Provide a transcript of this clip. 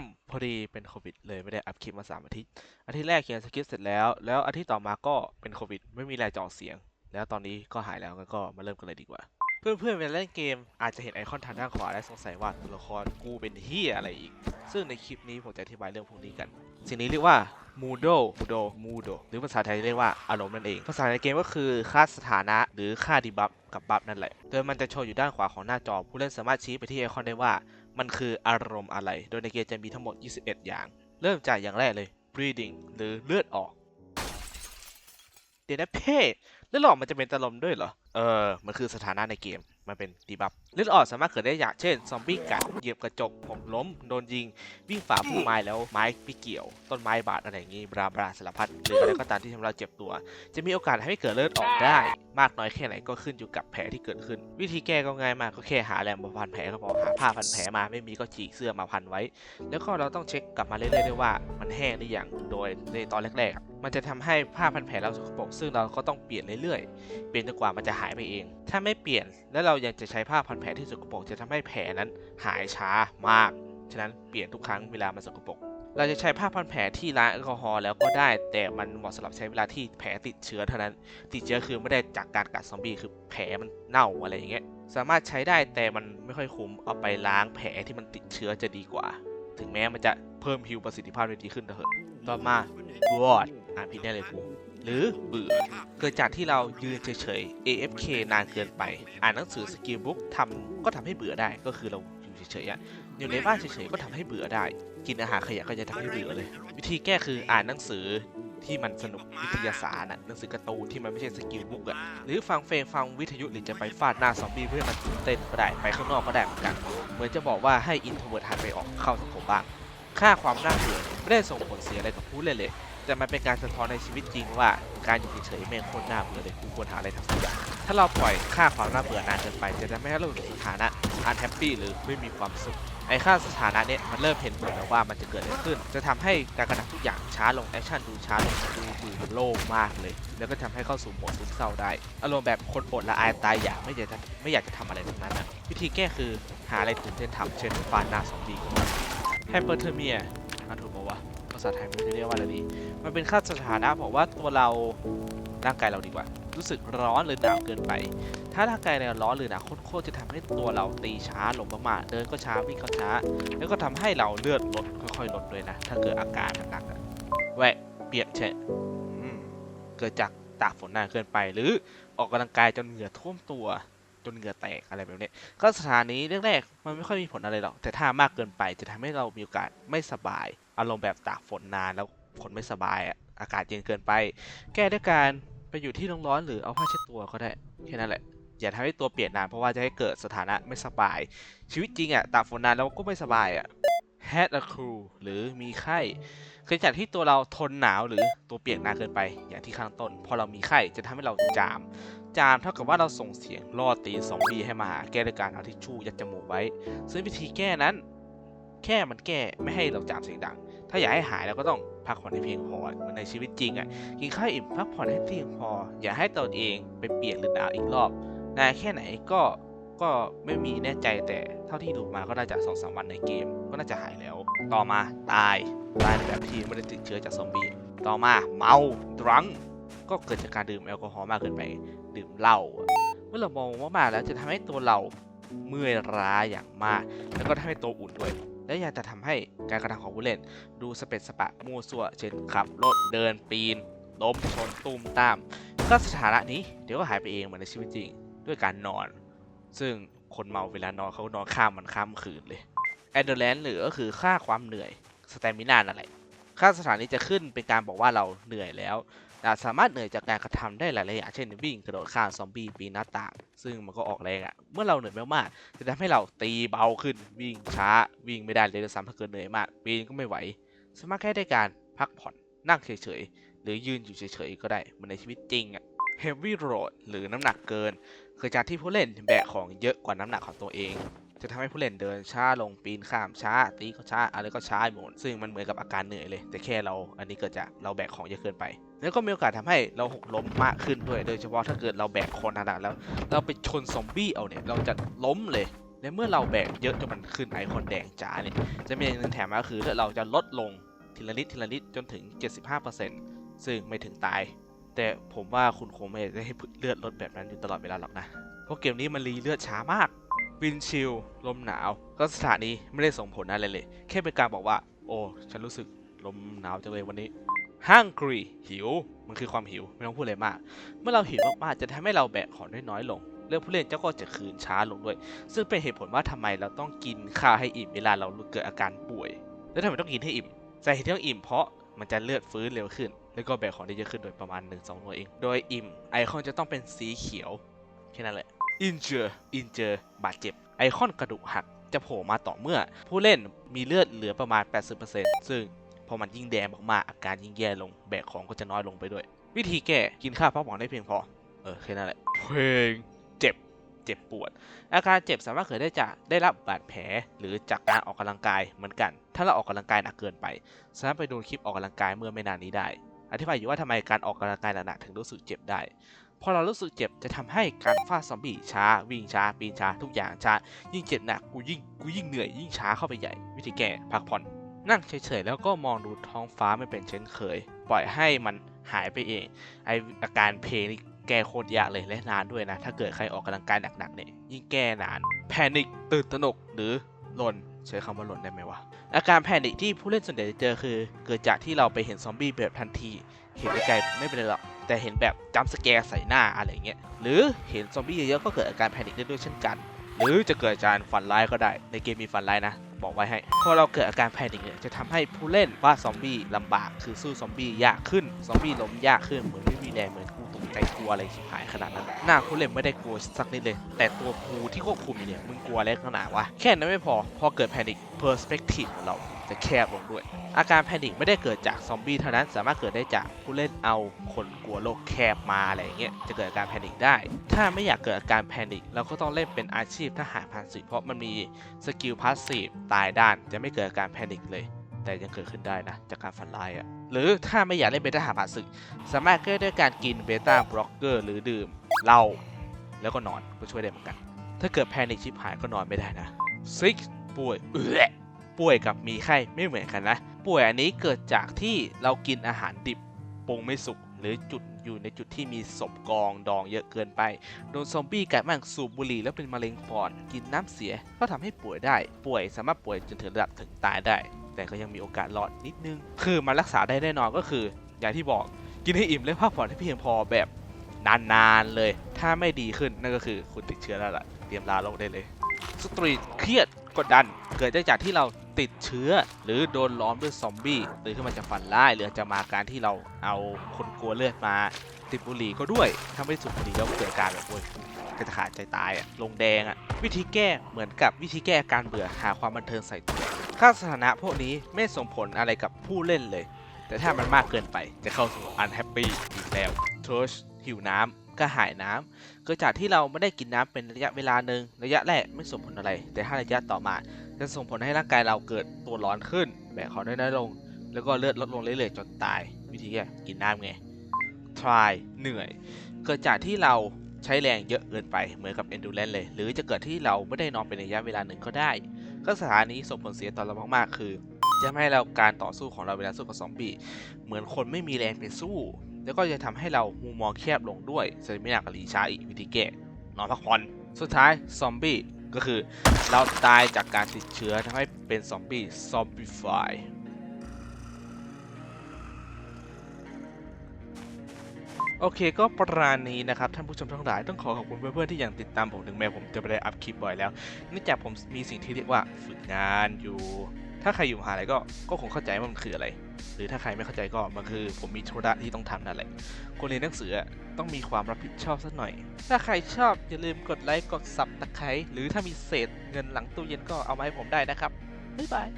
มพอดีเป็นโควิดเลยไม่ได้อัพคลิปมาสามอาทิตย์อาทิตย์แรกเขียนสคริปต์เสร็จแล้ว แล้วอาทิตย์ต่อมาก็เป็นโควิด ไม่มีแรงจะอเสียง แล้วตอนนี้ก็หายแล้วก็มาเริ่มกันเลยดีกว่า เพื่อนๆเวลาเล่นเกมอาจจะเห็นไอคอนทางด้านขวาและสงสัยว่าตัวละครกูเป็นเฮียอะไรอีก ซึ่งในคลิปนี้ผมจะอธิบายเรื่องพวกนี้กัน สิ่งนี้เรียกว่า Moodle Moodle Moodle หรือภาษาไทยเรียกว่าอารมณ์นั่นเอง ภาษาในเกมก็คือค่าสถานะหรือค่าดีบัฟกับบัฟนั่นแหละ โดยมันจะโชว์อยู่ด้านขวาของหน้าจอ ผู้เล่นสามารถชี้ไปที่ไอคอนได้ว่า มันคืออารมณ์อะไร โดยในเกมจะมีทั้งหมด 21 อย่าง เริ่มจากอย่างแรกเลย breathing หรือเลือดออก เดี๋ยวนะเพ่เลือดออกมันจะเป็นอารมณ์ด้วยเหรอ เออ มันคือสถานะในเกม มันเป็นดีบัฟเลือดออกสามารถเกิดได้อย่างเช่น ซอมบี้กัด เหยียบกระจกผมล้ม โดนยิง วิ่งฝ่าพุ่มไม้แล้วไม้ไปเกี่ยว ต้นไม้บาดอะไรอย่างงี้ บราบราสารพัด หรืออะไรก็ตามที่ทำเราเจ็บตัว จะมีโอกาสให้เกิดเลือดออกได้ มากน้อยแค่ไหนก็ขึ้นอยู่กับแผลที่เกิดขึ้น วิธีแก้ก็ง่ายมาก ก็แค่หาแรงมาพันแผลก็พอ หาผ้าพันแผลมา ไม่มีก็ฉีกเสื้อมาพันไว้ แล้วก็เราต้องเช็คกลับมาเรื่อยๆด้วยว่า มันแห้งหรือยัง โดยในตอนแรกๆ มันจะทำให้ผ้าพันแผลเราสกปรกซึ่งเราก็ต้องเปลี่ยนเรื่อยๆ เปลี่ยนจนกว่ามันจะหายไปเอง ถ้าไม่เปลี่ยนแล้วเรายังจะใช้ผ้าพันแผลที่สกปรกจะทำให้แผลนั้นหายช้ามาก ฉะนั้นเปลี่ยนทุกครั้งเวลามันสกปรกเราจะใช้ผ้าพันแผลที่ล้างแอลกอฮอล์แล้วก็ได้ แต่มันเหมาะสำหรับใช้เวลาที่แผลติดเชื้อเท่านั้น ติดเชื้อคือไม่ได้จากการกัดซอมบี้คือแผลมันเน่าอะไรอย่างเงี้ยสามารถใช้ได้แต่มันไม่ค่อยคุ้มเอาไปล้างแผลที่มันติดเชื้อจะดีกว่า ถึงแม้มันจะเพิ่มฮิวประสิทธิภาพได้ดีขึ้นเถอะต่อมา bored อ่านผิดแน่เลยกู หรือเบื่อ เกิดจากที่เรายืนเฉยๆ AFK นานเกินไป อ่านหนังสือสกิลบุ๊กทำก็ทำให้เบื่อได้ก็คือเราอยู่เฉยๆออยู่ในบ้านเฉยๆก็ทำให้เบื่อได้ กินอาหารขยะก็จะทำให้เบื่อเลย วิธีแก้คืออ่านหนังสือที่มันสนุกวิทยาศาสตร์หนังสือการ์ตูนที่มันไม่ใช่สกิลบุ๊กอะหรือฟังเพลงฟังวิทยุหรือจะไปฟาดหน้าซอมบี้เพื่อมันตื่นเต้นก็ได้ไปข้างนอกก็ได้เหมือนกัน เหมือนจะบอกว่าให้อินโทรเวิร์ดหันไปออกเข้าสังคมบ้าง ค่าความน่าเบื่อไม่ได้ส่งผลเสียอะไรกับผู้เล่นเลย แต่มันเป็นการสะท้อนในชีวิตจริงว่าการอยู่เฉยๆแม่งโคตรน่าเบื่อเลยกูควรหาอะไรทำสักอย่างถ้าเราปล่อยค่าความน่าเบื่อนานเกินไป จะทำให้เราอยู่ในสถานะ unhappy หรือไม่มีความสุขไอ้ค่าสถานะเนี่ยมันเริ่มเห็นผลแล้วว่ามันจะเกิดอะไรขึ้น จะทำให้การกระทำทุกอย่างช้าลงแอคชั่นดูช้าลงดูเบื่อโล่งมากเลย แล้วก็ทำให้เข้าสู่โหมดซึมเศร้าได้ อารมณ์แบบคนอดละอายตายอยากไม่อยากจะไม่อยากจะทำอะไรทั้งนั้นนะวิธีแก้คือหาอะไรตื่นเต้นทำเช่นฟาดหน้าซอมบี้ก็ได้ไฮเปอร์เทอร์เมียาษาไทยมันจะเรียกว่าอะไรดี มันเป็นค่าสถานะบอกว่าตัวเราร่างกายเราดีกว่า รู้สึกร้อนหรือหนาวเกินไป ถ้าร่างกายเราร้อนหรือหนาวโคตรจะทำให้ตัวเราตีช้าลงมากๆเดินก็ช้าวิ่งก็ช้า แล้วก็ทำให้เราเลือดลดค่อยๆลดด้วยนะ ถ้าเกิดอาการหนักๆแหวะเปียกเฉะเกิดจากตากฝนนานเกินไป หรือออกกำลังกายจนเหงื่อท่วมตัวจนเหงื่อแตกอะไรแบบนี้ก็สถานีแรกๆมันไม่ค่อยมีผลอะไรหรอก แต่ถ้ามากเกินไปจะทำให้เรามีโอกาสไม่สบาย อารมณ์แบบตากฝนนานแล้วฝนไม่สบายอะอากาศเย็นเกินไป แก้ด้วยการไปอยู่ที่ร้อนๆหรือเอาผ้าเช็ดตัวก็ได้แค่นั้นแหละอย่าทำให้ตัวเปียกนานเพราะว่าจะให้เกิดสถานะไม่สบาย ชีวิตจริงอะตากฝนนานแล้วก็ไม่สบายอะ had a cold หรือมีไข้เกิดจากที่ตัวเราทนหนาวหรือตัวเปียกนานเกินไป อย่างที่ข้างต้น พอเรามีไข้จะทำให้เราจาม จามเท่ากับว่าเราส่งเสียงล่อตีนซอมบี้ให้มาหาแก้ด้วยการเอาทิชชู่ยัดจมูกไว้ ซึ่งวิธีแก้นั้น แค่มันแก้ไม่ให้เราจามเสียงดัง ถ้าอยากให้หายเราก็ต้องพักผ่อนให้เพียงพอเหมือนในชีวิตจริงอะกินข้าวอิ่มพักผ่อนให้เพียงพอ อย่าให้ตนเองไปเปียกหรือหนาวอีกรอบนานแค่ไหนก็ก็ไม่มีแน่ใจแต่เท่าที่ดูมาก็น่าจะสองสามวันในเกม ก็น่าจะหายแล้ว ต่อมาตายตายแบบที่ไม่ได้ติดเชื้อจากซอมบี้ต่อมาเมาดรังก็เกิดจากการดื่มแอลกอฮอล์มากเกินไปดื่มเหล้าเมื่อเรามองว่ามากๆแล้วจะทำให้ตัวเราเมื่อยล้าอย่างมาก แล้วก็ทำให้ตัวอุ่นด้วย และยังจะทำให้การกระทำของผู้เล่น ดูสเปซสปะมั่วซั่วเช่นขับรถเดินปีนล้มชนตุ้มตาม ก็สถานะนี้เดี๋ยวก็หายไปเองเหมือนในชีวิตจริง ด้วยการนอน ซึ่งคนเมาเวลานอนเขานอนข้ามมันข้ามคืนเลยแอดเดอร์แลนด์หรือก็คือค่าความเหนื่อยสแตมินานั่นแหละค่าสถานีจะขึ้นเป็นการบอกว่าเราเหนื่อยแล้ว แต่สามารถเหนื่อยจากการกระทำได้หลายๆอย่างเช่นวิ่งกระโดดข้ามซอมบี้ปีนหน้าต่าง ซึ่งมันก็ออกแรงอะเมื่อเราเหนื่อยมากๆจะทำให้เราตีเบาขึ้นวิ่งช้าวิ่งไม่ได้เลยด้วยซ้ำถ้าเกิดเหนื่อยมากปีนก็ไม่ไหว สามารถแค่ได้การพักผ่อนนั่งเฉยๆหรือยืนอยู่เฉยๆก็ได้เหมือนในชีวิตจริงอะ heavy load หรือน้ำหนักเกิน คือจากที่ผู้เล่นแบกของเยอะกว่าน้ำหนักของตัวเอง จะทำให้ผู้เล่นเดินช้าลงปีนข้ามช้า ตีก็ช้าอะไรก็ช้าหมดซึ่งมันเหมือนกับอาการเหนื่อยเลย แต่แค่เราอันนี้เกิดจากเราแบกของเยอะเกินไป แล้วก็มีโอกาสทำให้เราหกล้มมากขึ้นด้วย โดยเฉพาะถ้าเกิดเราแบกคนหนักแล้ว เราไปชนซอมบี้เอาเนี่ยเราจะล้มเลยและเมื่อเราแบกเยอะจนมันขึ้นไอคอนแดงจ๋าเนี่ยจะมีอย่างนึ่งแถมมาคือเลือดเราจะลดลงทีละนิดทีละนิดจนถึง 75%ซึ่งไม่ถึงตาย แต่ผมว่าคุณคงไม่ได้ให้เลือดลดแบบนั้นอยู่ตลอดเวลาหรอกนะ เพราะเกมนี้มันรีเลือดช้ามาก วินชิลลมหนาว ก็สถานีไม่ได้ส่งผลอะไรเลย แค่เป็นการบอกว่า โอ้ ฉันรู้สึกลมหนาวจังเลยวันนี้ hungry หิว มันคือความหิว ไม่ต้องพูดอะไรมาก เมื่อเราหิวมากๆ จะทำให้เราแบกของได้น้อยลง เรื่องผู้เล่นเจ้าก็จะคืนช้าลงด้วย ซึ่งเป็นเหตุผลว่าทำไมเราต้องกินข้าวให้อิ่มเวลาเราเกิดอาการป่วย แล้วทำไมต้องกินให้อิ่มสาเหตุที่ต้องอิ่มเพราะมันจะเลือดฟื้นเร็วขึ้น แล้วก็แบกของได้เยอะขึ้นโดยประมาณ1-2หน่วยเอง โดยอิ่มไอคอนจะต้องเป็นสีเขียวแค่นั้นแหละ injure injure บาดเจ็บ ไอคอนกระดูกหักจะโผล่มาต่อเมื่อ ผู้เล่นมีเลือดเหลือประมาณ 80%ซึ่งพอมันยิ่งแดงมากๆอาการยิ่งแย่ลงแบกของก็จะน้อยลงไปด้วย วิธีแก้กินข้าวพักผ่อนได้เพียงพอ เออแค่นั้นแหละเพลงเจ็บเจ็บปวด อาการเจ็บสามารถเกิดได้จากได้รับบาดแผลหรือจากการออกกำลังกายเหมือนกัน ถ้าเราออกกำลังกายหนักเกินไป สามารถไปดูคลิปออกกำลังกายเมื่อไม่นานนี้ได้ อธิบายอยู่ว่าทำไมการออกกำลังกายหนักๆถึงรู้สึกเจ็บได้ พอเรารู้สึกเจ็บจะทำให้การฟาดซอมบี้ช้า วิ่งช้า ปีนช้า ทุกอย่างช้า ยิ่งเจ็บหนักกูยิ่งกูยิ่งเหนื่อยยิ่งช้าเข้าไปใหญ่ วิธีแก้พักผ่อน นั่งเฉยๆแล้วก็มองดูท้องฟ้าไม่เป็นเช่นเคย ปล่อยให้มันหายไปเองไออาการเพลงนี่แก้โคตรยากเลยและนานด้วยนะ ถ้าเกิดใครออกกำลังกายหนักๆเนี่ยยิ่งแก้นาน แพนิคตื่นตระหนกหรือหล่น ใช้คำว่าหล่นได้ไหมวะ อาการแพนิคที่ผู้เล่นส่วนใหญ่จะเจอคือ เกิดจากที่เราไปเห็นซอมบี้แบบทันที เห็นไกลๆไม่เป็นไรหรอก แต่เห็นแบบจัมสแกร์ใส่หน้าอะไรเงี้ย หรือเห็นซอมบี้เยอะๆก็เกิดอาการแพนิคได้ด้วยเช่นกัน หรือจะเกิดจากฝันร้ายก็ได้ ในเกมมีฝันร้ายนะ บอกไว้ให้ พอเราเกิดอาการแพนิคเนี่ยจะทำให้ผู้เล่นว่าซอมบี้ลำบาก คือสู้ซอมบี้ยากขึ้น ซอมบี้ล้มยากขึ้น เหมือนไม่มีแรงเหมือน ใจกลัวอะไรชิบหายขนาดนั้น หน้าผู้เล่นไม่ได้กลัวสักนิดเลย แต่ตัวกูที่ควบคุมอยู่เนี่ย มึงกลัวอะไรขนาดวะ แค่นั้นไม่พอ พอเกิดแพนิคเพอร์สเปกทีฟของเราจะแคบลงด้วย อาการแพนิคไม่ได้เกิดจากซอมบี้เท่านั้น สามารถเกิดได้จากผู้เล่นเอาคนกลัวโลกแคบมาอะไรอย่างเงี้ย จะเกิดอาการแพนิคได้ ถ้าไม่อยากเกิดอาการแพนิคเราก็ต้องเล่นเป็นอาชีพทหารพันสิเพราะมันมีสกิลพาสซีฟตายด้านจะไม่เกิดอาการแพนิคเลย แต่ยังเกิดขึ้นได้นะ จากการฝันร้ายอะหรือถ้าไม่อยากเล่นเป็นทหารผ่านศึก สามารถแก้ด้วยการกินเบต้าบล็อกเกอร์หรือดื่มเหล้าแล้วก็นอนก็ช่วยได้เหมือนกัน ถ้าเกิดแพนิคชิบหายก็นอนไม่ได้นะซิกป่วยเออป่วยกับมีไข้ไม่เหมือนกันนะ ป่วยอันนี้เกิดจากที่เรากินอาหารดิบปรุงไม่สุกหรือจุดอยู่ในจุดที่มีศพกองดองเยอะเกินไป โดนซอมบี้กัดมั่งสูบบุหรี่แล้วเป็นมะเร็งปอด กินน้ำเสียก็ทำให้ป่วยได้ ป่วยสามารถป่วยจนถึงระดับถึงตายได้ แต่ก็ยังมีโอกาสรอดนิดนึง คือมันรักษาได้แน่นอนก็คือ อย่างที่บอกกินให้อิ่มและพักผ่อนให้เพียงพอแบบนานๆเลย ถ้าไม่ดีขึ้นนั่นก็คือคุณติดเชื้อแล้วล่ะ เตรียมลาโลกได้เลย สตรีทเครียดกดดัน เกิดได้จากที่เราติดเชื้อ หรือโดนล้อมด้วยซอมบี้หรือขึ้นมาจากฝันร้ายหรืออาจะมาการที่เราเอาคนกลัวเลือดมาติดบุหรี่ก็ด้วยถ้าไม่สูบบุหรี่แล้วเกิดการแบบโอ้ยก็จะขาดใจตายอะลงแดงอะวิธีแก้เหมือนกับวิธีแก้อาการเบื่อหาความบันเทิงใส่ตัว ค่าสถานะพวกนี้ไม่ส่งผลอะไรกับผู้เล่นเลย แต่ถ้ามันมากเกินไปจะเข้าสู่อันแฮปปี้อีกแล้วทรชหิวน้ำกระหายน้ำเกิดจากที่เราไม่ได้กินน้ำเป็นระยะเวลาหนึ่งระยะแรกไม่ส่งผลอะไร แต่ถ้าระยะต่อมา จะส่งผลให้ร่างกายเราเกิดตัวร้อนขึ้นแบกของได้น้อยลง แล้วก็เลือดลดลงเรื่อยๆจนตาย วิธีแก้กินน้ำไง try เหนื่อย เกิดจากที่เราใช้แรงเยอะเกินไปเหมือนกับ endurance เลย หรือจะเกิดที่เราไม่ได้นอนเป็นระยะเวลาหนึ่งก็ได้ ก็สถานี้ส่งผลเสียต่อเรามากๆ คือ จะทำให้เราการต่อสู้ของเราเวลาสู้กับซอมบี้เหมือนคนไม่มีแรงไปสู้ แล้วก็จะทำให้เรามุมมองแคบลงด้วยจะไม่หนักรีช้าอีกวิธีแก้นอนพักผ่อนสุดท้ายซอมบี้ก็คือเราตายจากการติดเชื้อทำให้เป็นซอมบี้ซอมบี้ไฟ โอเคก็ประมาณนี้นะครับ ท่านผู้ชมทั้งหลายต้องขอขอบคุณเพื่อนๆที่ยังติดตามผมถึงแม้ผมจะไม่ได้อัพคลิปบ่อยแล้วเนื่องจากผมมีสิ่งที่เรียกว่าฝึกงานอยู่ ถ้าใครอยู่มหาลัยก็ก็คงเข้าใจว่ามันคืออะไร หรือถ้าใครไม่เข้าใจก็มันคือ ผมมีธุระที่ต้องทำนั่นแหละคนเรียนหนังสือต้องมีความรับผิดชอบสักหน่อย ถ้าใครชอบอย่าลืมกดไลค์กดซับตะไคร้หรือถ้ามีเศษเงินหลังตู้เย็นก็เอามาให้ผมได้นะครับบ๊ายบาย